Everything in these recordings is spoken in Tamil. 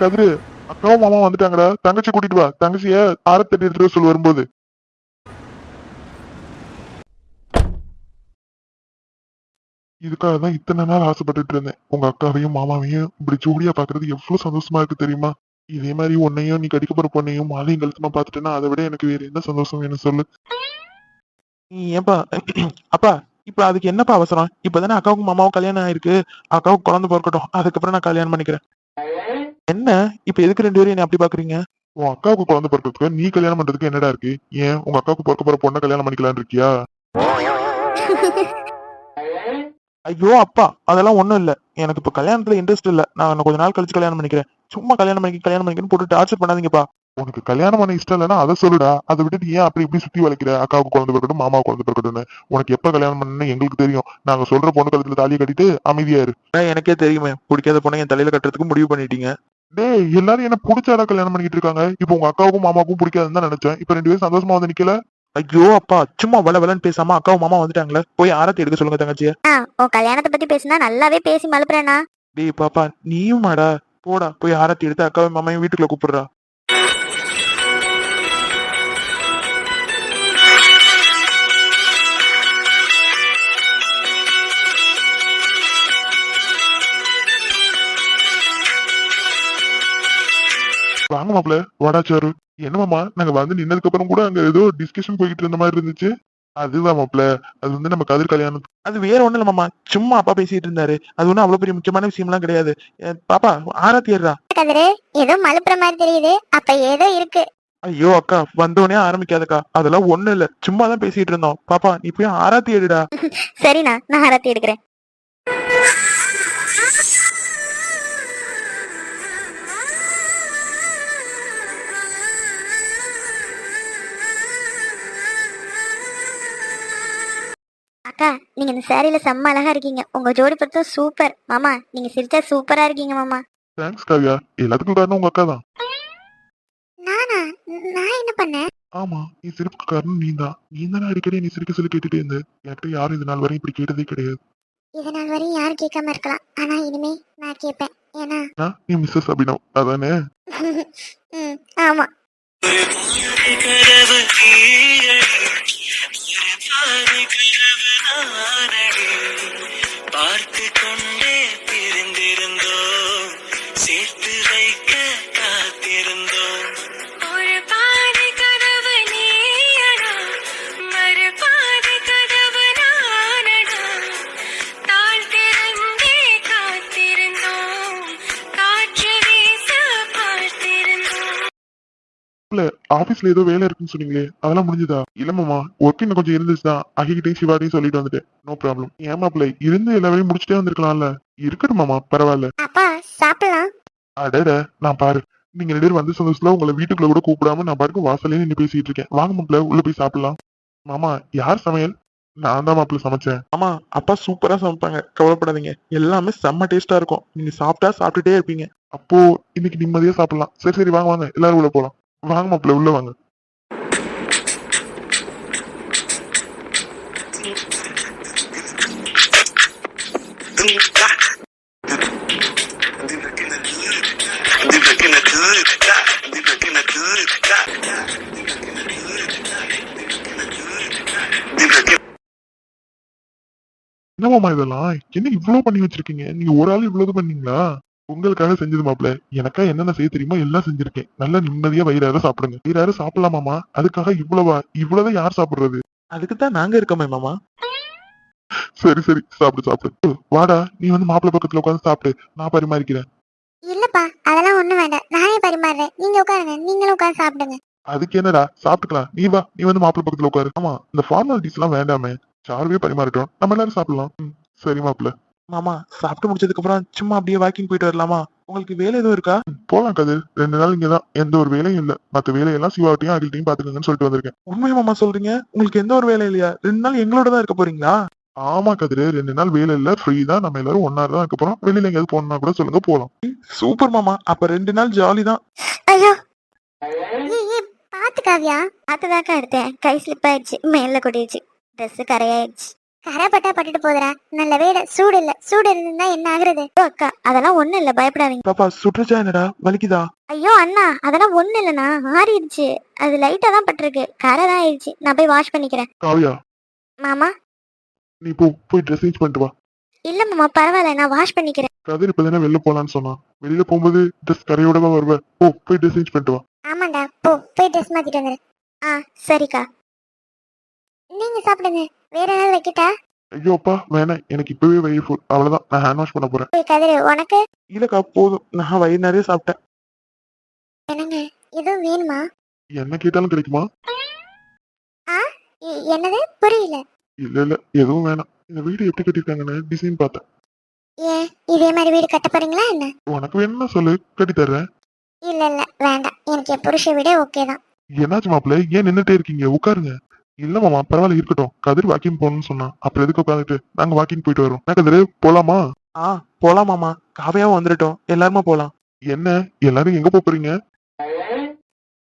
கதிரு அக்காவும் மாமா வந்துட்டாங்கடா. தங்கச்சி கூட்டிட்டு வா. தங்கச்சிய ஆரத்தட்டி எடுத்துட்டு சொல்லி வரும்போது. இதுக்காக தான் இத்தனை நாள் ஆசைப்பட்டுட்டு இருந்தேன். உங்க அக்காவையும் மாமாவையும் இப்படி ஜோடியா பாக்குறது எவ்வளவு சந்தோஷமா இருக்கு தெரியுமா? இதே மாதிரி உன்னையும் நீ கடிக்க போற பொண்ணையும் மாலையும் கழுத்துமா பாத்துட்டேன்னா அதை விட எனக்கு வேற என்ன சந்தோஷம் வேணும் சொல்லு. நீ ஏன்பா அப்பா இப்ப அதுக்கு என்னப்பா அவசரம்? இப்பதானே அக்காவுக்கும் மாமாவும் கல்யாணம் ஆயிருக்கு. அக்காவுக்கு குழந்தை பிறக்கட்டும். அதுக்கப்புறம் நான் கல்யாணம் பண்ணிக்கிறேன். என்ன? இப்ப எதுக்கு ரெண்டு பேரும் என்ன அப்படி பாக்குறீங்க? உன் அக்காவுக்கு குழந்தை பிறக்கிறதுக்கு நீ கல்யாணம் பண்றதுக்கு என்னடா இருக்கு? ஏன் உங்க அக்காவுக்கு பிறக்க போற பொண்ணை கல்யாணம் பண்ணிக்கலாம்னு இருக்கியா? ஐயோ அப்பா அதெல்லாம் ஒண்ணும் இல்ல. எனக்கு இப்ப கல்யாணத்துல இன்ட்ரெஸ்ட் இல்ல. நான் கொஞ்ச நாள் கழிச்சு கல்யாணம் பண்ணிக்கிறேன். சும்மா கல்யாணம் பண்ணி கல்யாணம் பண்ணிக்கன்னு போட்டு டார்ச்சர் பண்ணாதீங்கப்பா. உனக்கு கல்யாணம் பண்ண இஷ்டம் இல்லைன்னா அதை சொல்லுடா. அதை விட்டுட்டு ஏன் அப்படி இப்படி சுத்தி வளைக்கிற? அக்காவுக்கு குழந்தை பிறக்கட்டும் மாமாவுக்கு குழந்தை பிறக்கட்டும்னு. உனக்கு எப்ப கல்யாணம் பண்ணணும்னு எங்களுக்கு தெரியும். நாங்க சொல்ற பொண்ணு கழுத்துல தாலியை கட்டிட்டு அமைதியா இரு. அதான் எனக்கே தெரியுமே. பிடிக்காத பொண்ணை என் தலையில கட்டுறதுக்கு முடிவு பண்ணிட்டீங்க. டேய் எல்லாரும் என்ன புடிச்சாடா கல்யாணம் பண்ணிட்டு இருக்காங்க? இப்போ உங்க அக்காவுக்கும் மாமாவுக்கும் பிடிக்காதுன்னு தான் நினைச்சேன். இப்ப ரெண்டு பேரும் சந்தோஷமா வந்து நிக்கல? ஐயோ அப்பா சும்மா வள வளன்னு பேசாம அக்காவும் மாமா வந்துட்டாங்களே. போய் ஆரத்தி எடுக்க சொல்லுங்க தங்கச்சிய. ஆ உன் கல்யாணத்தை பத்தி பேசினா நல்லாவே பேசி மலுப்புறேனா டேய் பாப்பா நீயுமாடா போடா போய் ஆரத்தி எடுத்து அக்காவும் மாமாவையும் வீட்டுக்குள்ள கூப்பிடுறா. மாப்ள வாடாச்சாரு என்ன மாமா நாங்க வந்து நின்னதுக்கு அப்புறம் கூட அங்க ஏதோ டிஸ்கஷன் போய்கிட்டு இருந்த மாதிரி இருந்துச்சு. அதுதான் மாப்ள அது வந்து நம்ம கதிர் கல்யாணம் அது வேற ஒண்ணு இல்ல மாமா சும்மா அப்பா பேசிட்டு இருந்தாரு. அது ஒண்ணும் அவ்வளவு பெரிய முக்கியமான விஷயம்லாம் கிடையாது. அஹ் பாப்பா ஆரத்தி ஏறுடா கதிரு ஏதோ மலுப்புற மாதிரி தெரியுது. அப்ப ஏதோ இருக்கு. ஐயோ அக்கா வந்தோடனே ஆரம்பிக்காதக்கா. அதெல்லாம் ஒண்ணு இல்ல. சும்மா தான் பேசிட்டு இருந்தோம். பாப்பா நீ போய் ஆராத்தி எடுடா சரிண்ணா நான் ஆரத்தி எடுக்கிறேன். அக்கா நீங்க இந்த சாரியில செம்ம அழகா இருக்கீங்க. உங்க ஜோடி பொருத்தம் சூப்பர் மாமா நீங்க சிரிச்சா சூப்பரா இருக்கீங்க மாமா. தேங்க்ஸ் காவியா. எல்லாத்துக்கும் காரணம் உங்க அக்கா தான். நானா? நான் என்ன பண்ணேன்? ஆமா நீ சிரிப்புக்கு காரணம் நீ தான் நீ தானே அடிக்கடி நீ சிரிக்க சொல்லி கேட்டுட்டே இருந்த. என்கிட்ட யாரும் இது நாள் வரையும் இப்படி கேட்டதே கிடையாது. இதனால் வரையும் யாரும் கேட்காம இருக்கலாம். ஆனா இனிமே நான் கேட்பேன். ஏன்னா? நான் நீ மிஸ்ஸஸ் அபினவ் அதானே? ஆமா. கரவு பாதி நானடி பார்த்து கொண்டு ஆபீஸ்ல ஏதோ வேலை இருக்குன்னு சொன்னீங்களே அதெல்லாம் முடிஞ்சுதா? இல்ல மாமா ஒர்க் இன்னும் கொஞ்சம் இருந்துச்சுதான் அகிகிட்டையும் சிவாட்டையும் சொல்லிட்டு வந்துட்டேன். நோ ப்ராப்ளம் ஏமாப்ல இருந்து எல்லா வேலையும் முடிச்சுட்டே வந்திருக்கலாம்ல? இருக்கட்டும் மாமா பரவாயில்ல. அப்பா சாப்பிடலாம். அடட நான் பாரு. நீங்க ரெண்டு பேரும் வந்து சந்தோஷத்துல உங்களை வீட்டுக்குள்ள கூட கூப்பிடாம நான் பாருங்க வாசல்லே நின்று பேசிட்டு இருக்கேன். வாங்க மாப்பிள்ள உள்ள போய் சாப்பிடலாம். மாமா யார் சமையல்? நான் தான் மாப்பிள்ள சமைச்சேன். ஆமா அப்பா சூப்பரா சமைப்பாங்க. கவலைப்படாதீங்க. எல்லாமே செம்ம டேஸ்டா இருக்கும். நீங்க சாப்பிட்டா சாப்பிட்டுட்டே இருப்பீங்க. அப்போ இன்னைக்கு நிம்மதியா சாப்பிடலாம். சரி சரி வாங்க வாங்க. எல்லாரும் உள்ள போலாம். வாங்க மாப்பிள்ள உள்ள வாங்க. என்னமாமா இதெல்லாம்? என்ன இவ்வளவு பண்ணி வச்சிருக்கீங்க? நீங்க ஒரு ஆள் இவ்வளவு பண்ணீங்களா? உங்களுக்காக செஞ்சது மாப்பிள்ள எனக்கா என்னென்ன செய்ய தெரியுமோ எல்லாம் செஞ்சிருக்கேன். நல்லா நிம்மதியா வயிறார சாப்பிடுங்க. வயிறார சாப்பிடலாமாமா அதுக்காக இவ்வளவா? இவ்வளவு யார் சாப்பிடுறது? அதுக்கு தான் நாங்க இருக்கோமே மாமா. சரி சரி. சாப்பிடு சாப்பிடு. வாடா. நீ வந்து மாப்பிள்ளை பக்கத்துல உட்காந்து சாப்பிடு. நான் பரிமாறிக்கிறேன். இல்லப்பா அதெல்லாம் ஒண்ணும் வேண்டாம். நானே பரிமாறுறேன். நீங்க உட்காருங்க. நீங்களும் உட்கார்ந்து சாப்பிடுங்க. அதுக்கு என்னடா? சாப்பிட்டுக்கலாம். நீ வா. நீ வந்து மாப்பிள்ளை பக்கத்துல உட்காரு. ஆமா இந்த ஃபார்மாலிட்டிஸ் எல்லாம் வேண்டாமே. சார்வே பரிமாறிட்டோம். நம்ம எல்லாரும் சாப்பிடலாம். ம், சரி மாப்பிள்ள மாமா சாப்பிட்டு முடிச்சதுக்கு அப்புறம் சும்மா அப்படியே வாக்கிங் போயிட்டு வரலாமா? உங்களுக்கு வேலை எதுவும் இருக்கா? போலாம் கதிர். ரெண்டு நாள் இங்கதான். எந்த ஒரு வேலையும் இல்ல. மத்த வேலையெல்லாம் சிவாட்டையும் அகில்ட்டையும் பாத்துக்கங்கன்னு சொல்லிட்டு வந்திருக்கேன். உண்மையா மாமா சொல்றீங்க? உங்களுக்கு எந்த ஒரு வேலை இல்லையா? ரெண்டு நாள் எங்களோட தான் இருக்க போறீங்களா? ஆமா கதிர். ரெண்டு நாள் வேலை இல்ல. ஃப்ரீ தான். நம்ம எல்லாரும் ஒன்னா தான் இருக்க போறோம் வெளியில எங்கேயாவது போனா கூட சொல்லுங்க போலாம். சூப்பர் மாமா. அப்ப ரெண்டு நாள் ஜாலி தான். ஐயோ. பாத்து காவியா? பார்த்துதாக்கா எடுத்தேன். கை ஸ்லிப் ஆயிடுச்சு. மேல கொட்டிடுச்சு. ட்ரெஸ் கரையாயிடுச்சு. கரை பட்டா பட்டுட்டு போதுடா நல்ல வேலை சூடு இல்ல. சூடு இருந்தா என்ன ஆகுறது? ஓ, அக்கா அதெல்லாம் ஒண்ணு இல்ல. பயப்படாதீங்க. பாப்பா சுற்றுச்சா என்னடா? வலிக்குதா? ஐயோ அண்ணா அதெல்லாம் ஒண்ணு இல்லண்ணா ஆறிடுச்சு. அது லைட்டா தான் பட்டிருக்கு. கரை தான் ஆயிடுச்சு. நான் போய் வாஷ் பண்ணிக்கிறேன். காவியா. மாமா? நீ போ போய் ட்ரெஸ் சேஞ்ச் பண்ணிட்டு வா. இல்ல மாமா பரவாயில்ல. நான் வாஷ் பண்ணிக்கிறேன். கதிர் இப்பதானே வெளில போலான்னு சொன்னான் வெளியில போகும்போது ட்ரெஸ் கரையோட தான் வருவேன் ஓ போய் ட்ரெஸ் சேஞ்ச் பண்ணிட்டு வா. ஆமாண்டா. போ போய் ட்ரெஸ் மாத்திட்டு வந்துரு. ஆ சரிக்கா. நீங்க சாப்பிடுங்க. வேற ஏதாவது வைக்கட்டா? ஐயோ அப்பா வேணாம். எனக்கு இப்பவே வயிறு ஃபுல் அவ்வளவுதான். நான் ஹேண்ட் வாஷ் பண்ண போறேன். போய் கதிரு உனக்கு? இல்லக்கா போதும். நான் வயிறு நிறைய சாப்பிட்டேன். என்னங்க? எதுவும் வேணுமா? என்ன கேட்டாலும் கிடைக்குமா? எ- என்னது? புரியல. இல்ல இல்ல. எதுவும் வேணாம். இந்த வீடு எப்படி கட்டிருக்காங்கன்னு டிசைன் பார்த்தேன். ஏன்? இதே மாதிரி வீடு கட்ட போறீங்களா என்ன? உனக்கு வேணும்னா சொல்லு. கட்டி தர்றேன். இல்ல இல்ல. வேண்டாம். எனக்கு என் புருஷ வீடே ஓகே தான். என்னாச்சு மாப்பிள்ள? ஏன் நின்னுட்டே இருக்கீங்க? உட்காருங்க. இல்ல மாமா பரவாயில்ல இருக்கட்டும். கதிர் வாக்கிங் போகணும்னு சொன்னான். அப்புறம் எதுக்கு உட்காந்துட்டு நாங்க வாக்கிங் போயிட்டு வரோம் என்ன கதிர் போலாமா? ஆ போலாம் மாமா. காவையாவும் வந்துட்டோம் எல்லாருமா போலாம். என்ன? எல்லாரும் எங்க போறீங்க?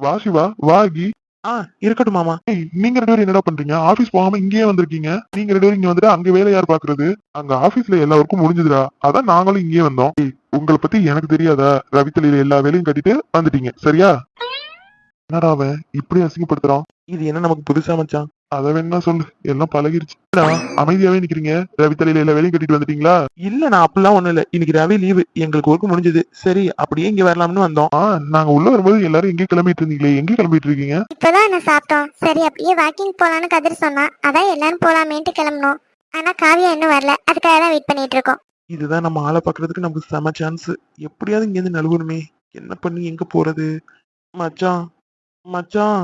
வா சிவா. வா கி. ஆ இருக்கட்டும் மாமா. நீங்க ரெண்டு பேரும் என்னடா பண்றீங்க? ஆபீஸ் போகாம இங்கேயே வந்திருக்கீங்க. நீங்க ரெண்டு பேரும் இங்க வந்துட்டு அங்க வேலை யார் பாக்குறது? அங்க ஆபீஸ்ல எல்லாருக்கும் முடிஞ்சதுடா. அதான் நாங்களும் இங்கேயே வந்தோம். ஏய், உங்களை பத்தி எனக்கு தெரியாதா? ரவித்தலையில எல்லா வேலையும் கட்டிட்டு வந்துட்டீங்க. சரியா? என்னடா அவன்? இப்படி அசிங்கப்படுத்துறான். இது என்ன நமக்கு புதுசா மச்சான்? அத வேணா சொல்லு. எல்லாம் பழகிருச்சு. அமைதியாவே நிக்கிறீங்க? ரவித்தலையில எல்லா வேலையும் கட்டிட்டு வந்துட்டீங்களா? இல்ல நான் அப்படிலாம் ஒண்ணும் இல்ல. இன்னைக்கு ரவி லீவு எங்களுக்கு ஒர்க் முடிஞ்சது. சரி அப்படியே இங்க வரலாம்னு வந்தோம். ஆ நாங்க உள்ள வரும்போது எல்லாரும் எங்கே கிளம்பிட்டு இருந்தீங்களே? எங்க கிளம்பிட்டு இருக்கீங்க? இப்பதான் நான் சாப்பிட்டோம். சரி அப்படியே வாக்கிங் போலான்னு கதிர் சொன்னா அதான் எல்லாரும் போலாமேன்ட்டு கிளம்பணும் ஆனா காவியா இன்னும் வரல. அதுக்காக தான் வெயிட் பண்ணிட்டு இருக்கோம். இதுதான் நம்ம ஆளை பாக்குறதுக்கு நமக்கு செம சான்ஸ் எப்படியாவது இங்க இருந்து நழுவணுமே. என்ன பண்ணி எங்க போறது? மச்சான் மச்சான்.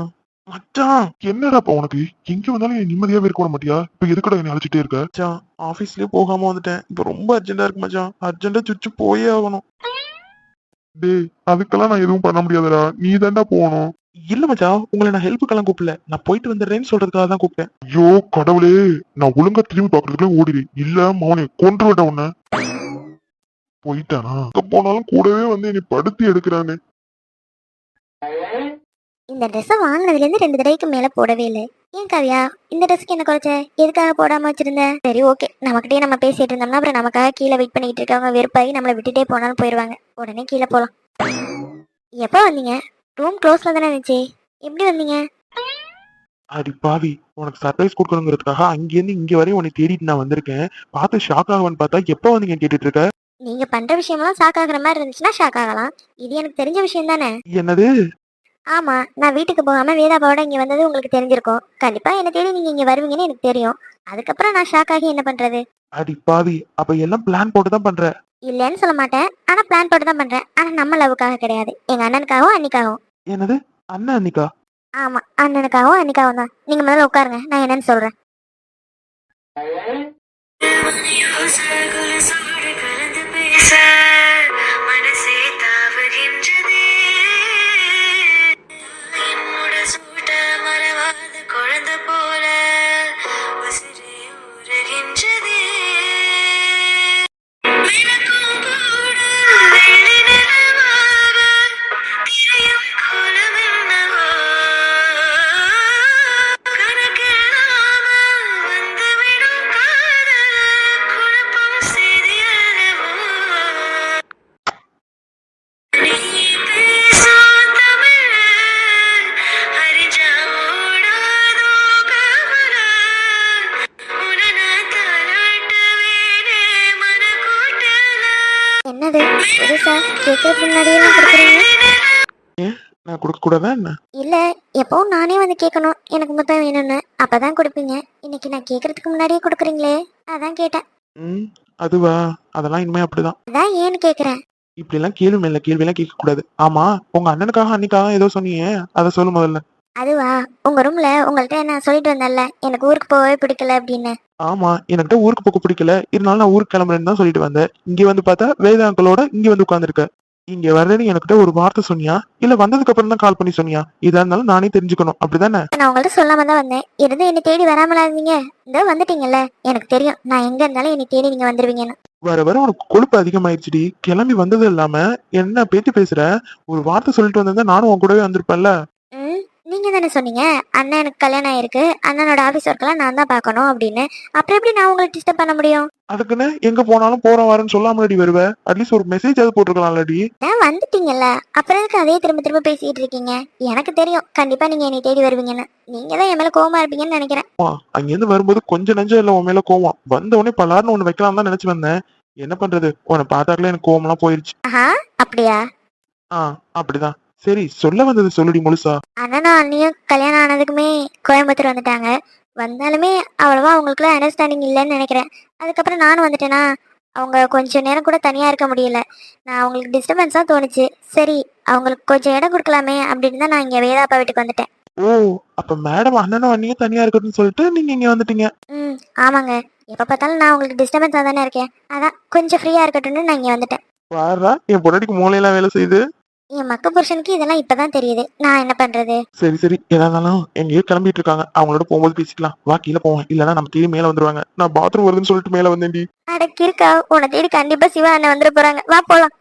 மச்சான். என்னடா இப்ப உனக்கு? எங்க வந்தாலும் நீ நிம்மதியாவே இருக்க விட மாட்டியா? இப்ப எதுக்கடா என்ன அழைச்சிட்டே இருக்க? மச்சான் ஆபீஸ்லயே போகாம வந்துட்டேன். இப்ப ரொம்ப அர்ஜென்டா இருக்கு மச்சான். அர்ஜென்டா சுச்சு போயே ஆகணும். டேய் அதுக்கெல்லாம் நான் எதுவும் பண்ண முடியாதுடா. நீ தாண்டா போகணும். இல்ல மச்சான் உங்களை நான் ஹெல்ப்புக்கெல்லாம் கூப்பிடல. நான் போயிட்டு வந்துடுறேன்னு சொல்றதுக்காக தான் கூப்பிட்டேன். ஐயோ கடவுளே. நான் ஒழுங்கா திரும்பி பாக்குறதுக்குள்ள ஓடிடு. இல்ல மவனே கொன்று விட்ட உன்ன. போயிட்டானா? போனாலும் கூடவே வந்து என்னை படுத்தி எடுக்கிறானே. இந்த ட்ரெஸ்ஸை வாங்கினதுல இருந்து ரெண்டு தடவைக்கு மேல போடவே இல்லை. ஏன் காவியா? இந்த ட்ரெஸ்க்கு என்ன குறைச்ச? எதுக்காக போடாம வச்சிருந்த? சரி ஓகே நம்மகிட்டயே நம்ம பேசிட்டு இருந்தோம்னா அப்புறம் நமக்காக கீழே வெயிட் பண்ணிட்டு இருக்கவங்க வெறுப்பாகி நம்மளை விட்டுட்டே போனாலும் போயிடுவாங்க உடனே கீழே போலாம். எப்போ வந்தீங்க? ரூம் க்ளோஸ்ல தானே இருந்துச்சு. எப்படி வந்தீங்க? அடி பாவி உனக்கு சர்ப்ரைஸ் கொடுக்கணுங்கிறதுக்காக அங்கேருந்து இங்க வரையும் உன்னை தேடிட்டு நான் வந்திருக்கேன். பார்த்து ஷாக் ஆகும்னு பார்த்தா எப்போ வந்தீங்க கேட்டுட்டு இருக்க? நீங்க பண்ற விஷயமெல்லாம் ஷாக் ஆகுற மாதிரி இருந்துச்சுன்னா ஷாக் ஆகலாம். இது எனக்கு தெரிஞ்ச விஷயம் தானே? என்னது? ஆமா நான் வீட்டுக்கு போகாம வேதாபாவோட இங்க வந்தது உங்களுக்கு தெரிஞ்சிருக்கும். கண்டிப்பா என்ன தேடி நீங்க இங்க வருவீங்கன்னு எனக்கு தெரியும். அதுக்கப்புறம் நான் ஷாக் ஆகி என்ன பண்றது? அடி பாவி அப்ப எல்லாம் பிளான் போட்டு தான் பண்ற? இல்லைன்னு சொல்ல மாட்டேன். ஆனா பிளான் போட்டு தான் பண்றேன். ஆனா நம்ம லவ்வுக்காக கிடையாது. எங்க அண்ணனுக்காகவும் அன்னிக்காகவும் என்னது? அண்ணா அன்னிக்கா ஆமா அண்ணனுக்காகவும் அன்னிக்காகவும் தான். நீங்க முதல்ல உட்காருங்க. நான் என்னன்னு சொல்றேன். என்னது புதுசா கேட்கறதுக்கு முன்னாடியெல்லாம் கொடுக்குறீங்க நான் கொடுக்க கூடாதா என்ன? இல்ல எப்பவும் நானே வந்து கேட்கணும். எனக்கு மொத்தம் வேணும்னு. அப்பதான் கொடுப்பீங்க. இன்னைக்கு நான் கேட்கறதுக்கு முன்னாடியே கொடுக்குறீங்களே. அதான் கேட்டேன். ம் அதுவா? அதெல்லாம் இனிமே அப்படிதான். அதான் ஏன்னு கேக்குறேன் இப்படி எல்லாம் கேள்வி மேல கேள்வி எல்லாம் கேட்க கூடாது ஆமா உங்க அண்ணனுக்காக அன்னிக்காக ஏதோ சொன்னீங்க. அதை சொல்லு முதல்ல. அதுவா உங்க ரூம்ல உங்கள்ட்ட நான் சொல்லிட்டு வந்தேன்ல எனக்கு ஊருக்கு போகவே பிடிக்கல அப்படின்னு. ஆமா எனக்கிட்ட ஊருக்கு போக பிடிக்கல. இருந்தாலும் நான் ஊருக்கு கிளம்புறேன்னு தான் சொல்லிட்டு வந்தேன். இங்க வந்து பார்த்தா வேத அங்கிளோட இங்க வந்து உட்கார்ந்திருக்க. இங்க வர்றேன்னு எனக்கிட்ட ஒரு வார்த்தை சொன்னியா? இல்ல வந்ததுக்கு அப்புறம் தான் கால் பண்ணி சொன்னியா? இதா இருந்தாலும் நானே தெரிஞ்சுக்கணும். அப்படிதானே? நான் உங்கள்ட்ட சொல்லாம தான் வந்தேன். இருந்து என்னை தேடி வராமலா இருந்தீங்க? இதோ வந்துட்டீங்கல்ல. எனக்கு தெரியும். நான் எங்க இருந்தாலும் என்னை தேடி நீங்க வந்துருவீங்கன்னு. வர வர உனக்கு கொழுப்பு அதிகமாயிடுச்சுடி கிளம்பி வந்தது இல்லாம என்ன பேச்சு பேசுற? ஒரு வார்த்தை சொல்லிட்டு வந்திருந்தா நானும் உன் கூடவே வந்திருப்பேன்ல. நீங்க தானே சொன்னீங்க? அண்ணன் எனக்கு கல்யாணம் ஆயிருக்கு. அண்ணனோட ஆபீஸ் ஒர்க்கெல்லாம் நான் தான் பார்க்கணும் அப்படின்னு. அப்புறம் எப்படி நான் உங்களை டிஸ்டர்ப் பண்ண முடியும்? அதுக்குன்னு எங்க போனாலும் போறோம் வரேன்னு சொல்லாமலடி வருவ. அட்லீஸ்ட் ஒரு மெசேஜ் அது போட்டிருக்கலாம்லடி. நான் வந்துட்டீங்கல்ல. அப்புறம் எதுக்கு அதே திரும்ப திரும்ப பேசிட்டு இருக்கீங்க? எனக்கு தெரியும். கண்டிப்பா நீங்க என்னை தேடி வருவீங்கன்னு. நீங்க தான் என் மேல கோவமா இருப்பீங்கன்னு நினைக்கிறேன். அம்மா, அங்கிருந்து வரும்போது கொஞ்சம் நஞ்சம் இல்ல உன் மேல கோவம். வந்த உடனே பலார்னு ஒண்ணு வைக்கலாம் தான் நினைச்சு வந்தேன். என்ன பண்றது? உன்னை பார்த்தாக்கல எனக்கு கோவம்லாம் போயிருச்சு. ஆஹா அப்படியா? ஆ அப்படிதான். சரி சொல்ல வந்தது சொல்லுடி முழுசா. அண்ணனும் அண்ணியும் கல்யாணம் ஆனதுக்குமே கோயம்புத்தூர் வந்துட்டாங்க. வந்தாலுமே அவ்வளவா அவங்களுக்குள்ள அண்டர்ஸ்டாண்டிங் இல்லைன்னு நினைக்கிறேன். அதுக்கப்புறம் நானும் வந்துட்டேனா? அவங்க கொஞ்ச நேரம் கூட தனியாக இருக்க முடியல. நான் அவங்களுக்கு டிஸ்டர்பன்ஸாக தோணுச்சு. சரி அவங்களுக்கு கொஞ்சம் இடம் கொடுக்கலாமே அப்படின்னு தான் நான் இங்கே வேதாப்பா வீட்டுக்கு வந்துட்டேன். ஓ அப்ப மேடம் அண்ணனும் அண்ணியும் தனியா இருக்கட்டும்னு சொல்லிட்டு நீங்க இங்க வந்துட்டீங்க. ம் ஆமாங்க. எப்போ பார்த்தாலும் நான் உங்களுக்கு டிஸ்டர்பன்ஸாக தானே இருக்கேன். அதான் கொஞ்சம் ஃப்ரீயாக இருக்கட்டும்னு நான் இங்கே வந்துட்டேன். வாரா என் பொண்டாட்டிக்கு மூளையெல்லாம் வேலை செய்யுது. என் மக்க புருஷனுக்கு இதெல்லாம் இப்போ தான் தெரியுது. நான் என்ன பண்ணுறது சரி சரி. எதா இருந்தாலும் எங்கேயோ கிளம்பிட்டு இருக்காங்க அவங்களோட போகும்போது பேசிக்கலாம். வா கீழே போவோம். இல்லைன்னா நம்ம தேடி மேல வந்துருவாங்க. நான் பாத்ரூம் வருதுன்னு சொல்லிட்டு மேல வந்தேன்டி. அட கிறுக்கா உன்னை தேடி கண்டிப்பாக சிவா அண்ணன் வந்துட போகிறாங்க வா போகலாம்